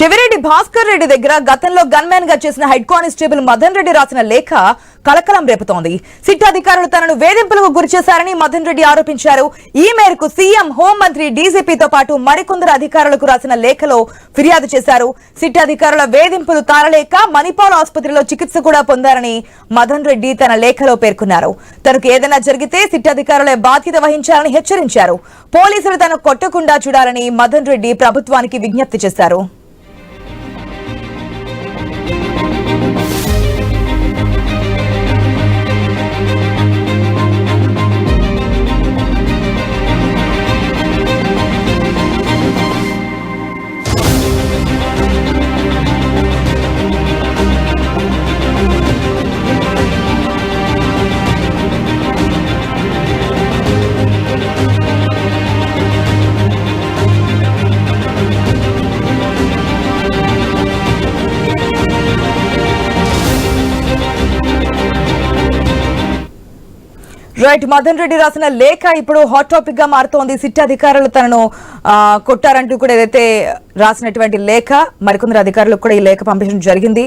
చెవిరెడ్డి భాస్కర్ రెడ్డి దగ్గర గతంలో గన్మ్యాన్గా చేసిన హెడ్ కానిస్టేబుల్ మదన్ రెడ్డి రాసిన లేఖ కలకలం రేపుతోంది. సిట్ అధికారులు తనను వేధింపులకు గురిచేశారని మదన్ రెడ్డి ఆరోపించారు. ఈ మేరకు సీఎం హోంమంత్రి డీజీపీతో పాటు మరికొందరు అధికారులకు రాసిన లేఖలో ఫిర్యాదు చేశారు. సిట్ అధికారుల వేధింపులు తాళలేక మణిపాల్ ఆసుపత్రిలో చికిత్స కూడా పొందారని మదన్ రెడ్డి తన లేఖలో పేర్కొన్నారు. తనకు ఏదైనా జరిగితే సిట్ అధికారులే బాధ్యత వహించాలని హెచ్చరించారు. పోలీసులు తను కొట్టకుండా చూడాలని మదన్ రెడ్డి ప్రభుత్వానికి విజ్ఞప్తి చేశారు. రైట్ మదన్ రెడ్డి రాసిన లేఖ ఇప్పుడు హాట్ టాపిక్గా మారుతోంది. సిట్ అధికారులు తనను కొట్టారంటూ కూడా ఏదైతే రాసినటువంటి లేఖ మరికొందరు అధికారులకు కూడా ఈ లేఖ పంపించడం జరిగింది.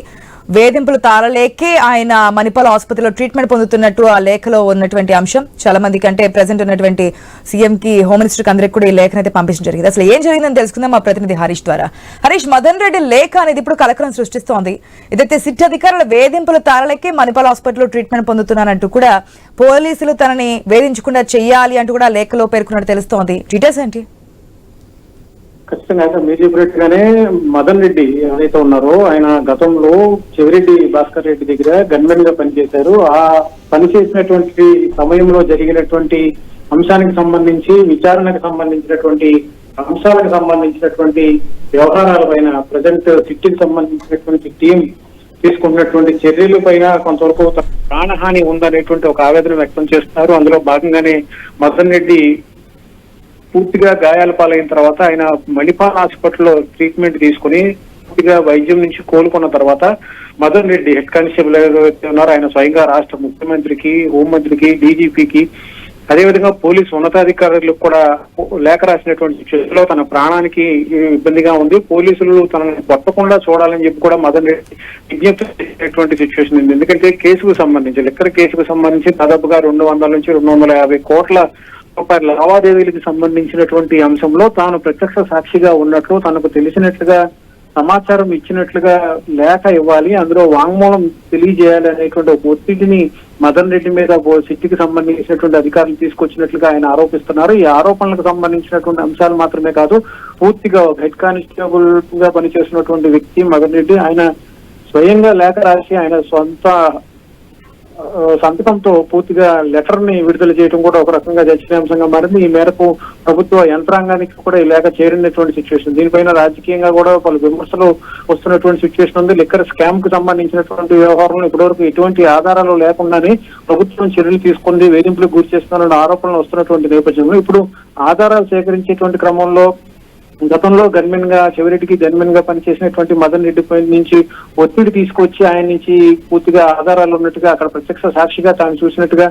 వేధింపులు తాళలేకే ఆయన మణిపాల్ ఆసుపత్రిలో ట్రీట్మెంట్ పొందుతున్నట్టు ఆ లేఖలో ఉన్నటువంటి అంశం. చాలా మందికి అంటే ప్రెసెంట్ ఉన్నటువంటి సీఎం కి హోమ్ మినిస్టర్ అందరికి కూడా ఈ లేఖను అయితే పంపించడం జరిగింది. అసలు ఏం జరిగిందని తెలుసుకుందాం మా ప్రతినిధి హరీష్ ద్వారా. హరీష్ మదన్ రెడ్డి లేఖ అనేది ఇప్పుడు కలకలం సృష్టిస్తోంది. ఇదైతే సిట్ అధికారుల వేధింపులు తాళలేకే మణిపాల్ హాస్పిటల్లో ట్రీట్మెంట్ పొందుతున్నారంటూ కూడా పోలీసులు తనని వేధించకుండా చెయ్యాలి అంటూ కూడా లేఖలో పేర్కొన్నట్టు తెలుస్తోంది. డీటెయిల్స్ ఏంటి? ఖచ్చితంగా అయితే మీరు చెప్పినట్టుగానే మదన్ రెడ్డి ఎవరైతే ఉన్నారో ఆయన గతంలో చెవిరెడ్డి భాస్కర్ రెడ్డి దగ్గర గన్మెన్గా పనిచేశారు. ఆ పనిచేసినటువంటి సమయంలో జరిగినటువంటి అంశానికి సంబంధించి విచారణకు సంబంధించినటువంటి అంశాలకు సంబంధించినటువంటి వ్యవహారాల పైన ప్రజెంట్ సిట్టికి సంబంధించినటువంటి టీం తీసుకున్నటువంటి చర్యల పైన కొంతవరకు ప్రాణహాని ఉందనేటువంటి ఒక ఆవేదన వ్యక్తం చేస్తున్నారు. అందులో భాగంగానే మదన్ రెడ్డి పూర్తిగా గాయాల పాలైన తర్వాత ఆయన మణిపాల్ హాస్పిటల్లో ట్రీట్మెంట్ తీసుకుని పూర్తిగా వైద్యం నుంచి కోలుకున్న తర్వాత మదన్ రెడ్డి హెడ్ కానిస్టేబుల్ ఎవరైతే ఉన్నారో ఆయన స్వయంగా రాష్ట్ర ముఖ్యమంత్రికి హోంమంత్రికి డీజీపీకి అదేవిధంగా పోలీసు ఉన్నతాధికారులకు కూడా లేఖ రాసినటువంటి చేతిలో తన ప్రాణానికి ఇబ్బందిగా ఉంది. పోలీసులు తనని పట్టకుండా చూడాలని చెప్పి కూడా మదన్ రెడ్డి విజ్ఞప్తి చేసినటువంటి సిచ్యువేషన్ ఉంది. ఎందుకంటే కేసుకు సంబంధించి లిక్కర్ కేసుకు సంబంధించి దాదాపుగా రెండు వందల నుంచి రెండు వందల యాభై కోట్ల రూపాయల లావాదేవీలకు సంబంధించినటువంటి అంశంలో తాను ప్రత్యక్ష సాక్షిగా ఉన్నట్లు తనకు తెలిసినట్లుగా సమాచారం ఇచ్చినట్లుగా లేఖ ఇవ్వాలి. అందులో వాంగ్మూలం తెలియజేయాలి అనేటువంటి ఒక ఒత్తిడిని మదన్ రెడ్డి మీద సిట్టికి సంబంధించినటువంటి అధికారులు తీసుకొచ్చినట్లుగా ఆయన ఆరోపిస్తున్నారు. ఈ ఆరోపణలకు సంబంధించినటువంటి అంశాలు మాత్రమే కాదు పూర్తిగా ఒక హెడ్ కానిస్టేబుల్గా పనిచేస్తున్నటువంటి వ్యక్తి మదన్ రెడ్డి ఆయన స్వయంగా లేఖ రాసి ఆయన సొంత సంతకంతో పూర్తిగా లెటర్ని విడుదల చేయడం కూడా ఒక రకంగా చర్చనీయాంశంగా మారింది. ఈ మేరకు ప్రభుత్వ యంత్రాంగానికి కూడా ఈ లేఖ చేరినటువంటి సిచ్యువేషన్ దీనిపైన రాజకీయంగా కూడా పలు విమర్శలు వస్తున్నటువంటి సిచ్యువేషన్ ఉంది. లిక్కర్ స్కామ్కు సంబంధించినటువంటి వ్యవహారంలో ఇప్పటివరకు ఎటువంటి ఆధారాలు లేకుండానే ప్రభుత్వం చర్యలు తీసుకుంది వేధింపులకు గురి చేస్తున్న ఆరోపణలు వస్తున్నటువంటి నేపథ్యంలో ఇప్పుడు ఆధారాలు సేకరించేటువంటి క్రమంలో గతంలో గన్మెన్గా చెవిరెడ్డికి గన్మెన్గా పనిచేసినటువంటి మదన్ రెడ్డి పై నుంచి ఒత్తిడి తీసుకొచ్చి ఆయన నుంచి పూర్తిగా ఆధారాలు ఉన్నట్టుగా అక్కడ ప్రత్యక్ష సాక్షిగా తాను చూసినట్టుగా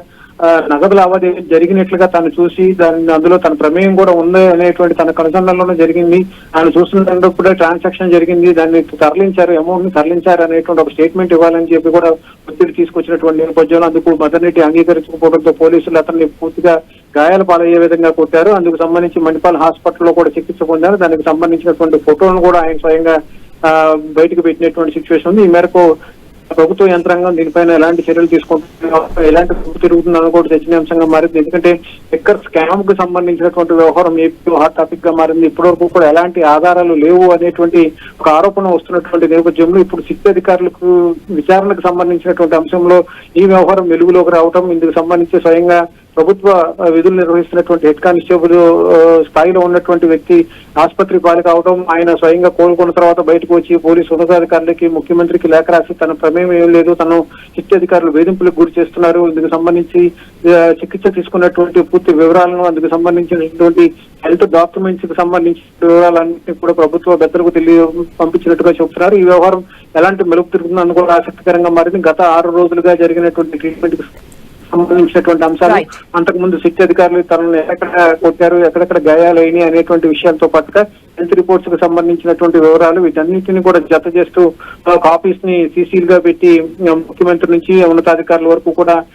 నగదు లావాదేవీ జరిగినట్లుగా తను చూసి దాని అందులో తన ప్రమేయం కూడా ఉంది అనేటువంటి తన కనుసంధానంలోనే జరిగింది. ఆయన చూస్తున్నప్పుడే ట్రాన్సాక్షన్ జరిగింది. దాన్ని తరలించారు అమౌంట్ని తరలించారు అనేటువంటి ఒక స్టేట్మెంట్ ఇవ్వాలని చెప్పి కూడా ఒత్తిడి తీసుకొచ్చినటువంటి నేపథ్యంలో అందుకు మదర్ రెడ్డి అంగీకరించకపోవడంతో పోలీసులు అతన్ని పూర్తిగా గాయాల పాలయ్యే విధంగా కొట్టారు. అందుకు సంబంధించి మణిపాల్ హాస్పిటల్లో కూడా చికిత్స పొందారు. దానికి సంబంధించినటువంటి ఫోటోలను కూడా ఆయన స్వయంగా బయటకు పెట్టినటువంటి సిచ్యువేషన్ ఉంది. ఈ మేరకు ప్రభుత్వ యంత్రాంగం దీనిపైన ఎలాంటి చర్యలు తీసుకుంటున్నారు ఎలాంటి గుర్తు తిరుగుతుందని కూడా చర్చనీయాంశంగా మారింది. ఎందుకంటే ఎక్కడ స్కామ్కు సంబంధించినటువంటి వ్యవహారం ఏపీ హాట్ టాపిక్గా మారింది. ఇప్పటివరకు కూడా ఎలాంటి ఆధారాలు లేవు అనేటువంటి ఒక ఆరోపణ వస్తున్నటువంటి నేపథ్యంలో ఇప్పుడు సిట్ అధికారులకు విచారణకు సంబంధించినటువంటి అంశంలో ఈ వ్యవహారం వెలుగులోకి రావటం ఇందుకు సంబంధించి స్వయంగా ప్రభుత్వ విధులు నిర్వహిస్తున్నటువంటి హెడ్ కానిస్టేబుల్ స్థాయిలో ఉన్నటువంటి వ్యక్తి ఆసుపత్రి పాలు కావడం ఆయన స్వయంగా కోలుకున్న తర్వాత బయటకు వచ్చి పోలీసు ఉన్నతాధికారులకి ముఖ్యమంత్రికి లేఖ రాసి తన ప్రమేయం ఏం లేదు. తను చిట్టి అధికారులు వేధింపులకు గురి చేస్తున్నారు. ఇందుకు సంబంధించి చికిత్స తీసుకున్నటువంటి పూర్తి వివరాలను అందుకు సంబంధించినటువంటి హెల్త్ డాక్యుమెంట్స్కి సంబంధించిన వివరాలన్నింటినీ కూడా ప్రభుత్వ పెద్దలకు తెలియ పంపించినట్టుగా చెబుతున్నారు. ఈ వ్యవహారం ఎలాంటి మెలుపు తిరుగుతుందని కూడా ఆసక్తికరంగా మారింది. గత ఆరు రోజులుగా జరిగినటువంటి ట్రీట్మెంట్ సంబంధించినటువంటి అంశాలు. అంతకు ముందు శిక్ష అధికారులు తనను ఎక్కడ కొట్టారు ఎక్కడెక్కడ గాయాలైనాయి అనేటువంటి విషయాలతో పాటుగా హెల్త్ రిపోర్ట్స్కు సంబంధించినటువంటి వివరాలు వీటన్నిటిని కూడా జత చేస్తూ కాపీస్ని సీసీల్గా పెట్టి ముఖ్యమంత్రి నుంచి ఉన్నతాధికారుల వరకు కూడా